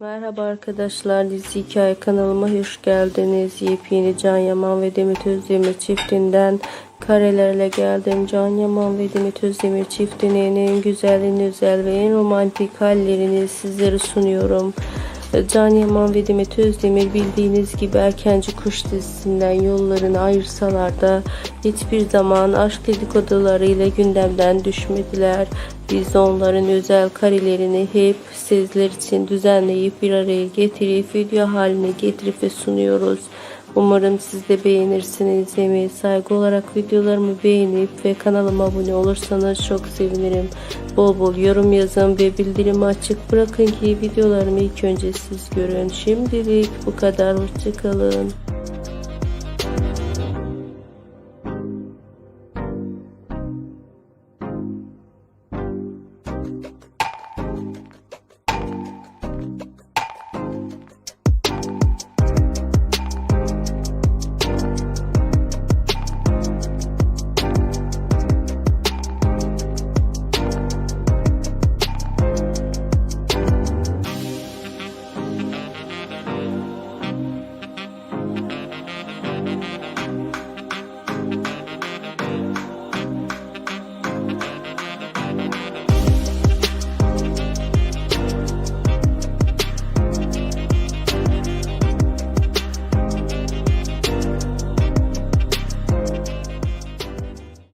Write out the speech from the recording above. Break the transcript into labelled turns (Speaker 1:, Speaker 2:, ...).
Speaker 1: Merhaba arkadaşlar dizi hikaye kanalıma hoş geldiniz. Yepyeni Can Yaman ve Demet Özdemir çiftinden karelerle geldim. Can Yaman ve Demet Özdemir çiftinin en güzel, en özel ve en romantik hallerini sizlere sunuyorum. Can Yaman ve Demet Özdemir bildiğiniz gibi Erkenci Kuş dizisinden yollarını ayırsalar da hiçbir zaman aşk dedikodularıyla gündemden düşmediler. Biz onların özel karelerini hep sizler için düzenleyip bir araya getirip video haline getirip ve sunuyoruz. Umarım siz de beğenirsiniz. Yemeğe saygı olarak videolarımı beğenip ve kanalıma abone olursanız çok sevinirim. Bol bol yorum yazın ve bildirimi açık bırakın ki videolarımı ilk önce siz görün. Şimdilik bu kadar. Hoşçakalın.